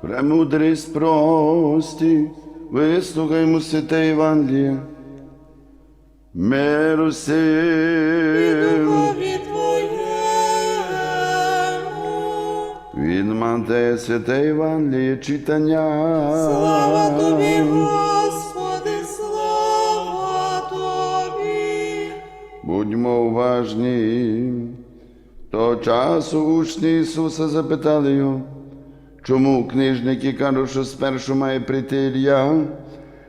Премудрість прості, вислухаймо святе Євангеліє. Миру сил від Матея святе Євангеліє читання. Слава Тобі, Господи, слава Тобі. Будьмо уважні. Того часу учні Ісуса запитали його, чому книжники кажуть, що спершу має прийти Ілля,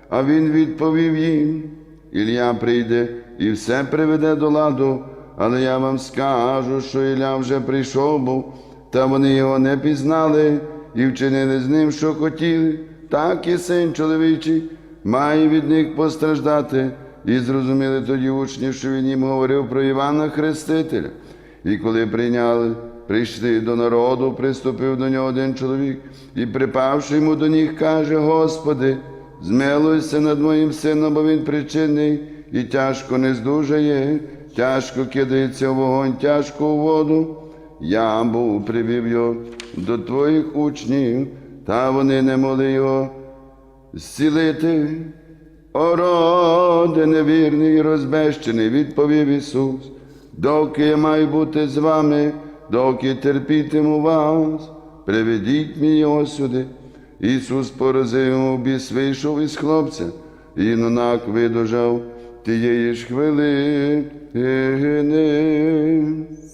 а Він відповів їм, Ілля прийде і все приведе до ладу, але я вам скажу, що Ілля вже прийшов був, та вони його не пізнали і вчинили з ним, що хотіли, так і син чоловічий має від них постраждати. І зрозуміли тоді учні, що він їм говорив про Івана Хрестителя. І коли прийняли, прийшли до народу, приступив до нього один чоловік і, припавши йому до них, каже: Господи, змилуйся над моїм сином, бо він причинний і тяжко не здужає, тяжко кидається в вогонь, тяжко у воду. Я був привів його до твоїх учнів, та вони не могли його зцілити. О, роде невірний і розбещений, відповів Ісус, доки я маю бути з вами, доки терпітиму вас, приведіть мені його сюди. Ісус поразив йому біс, вийшов із хлопця, і юнак видужав тієї ж хвилини.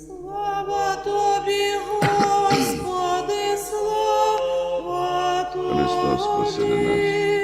Слава Тобі, Господи, слава Тобі. Христос посеред нас.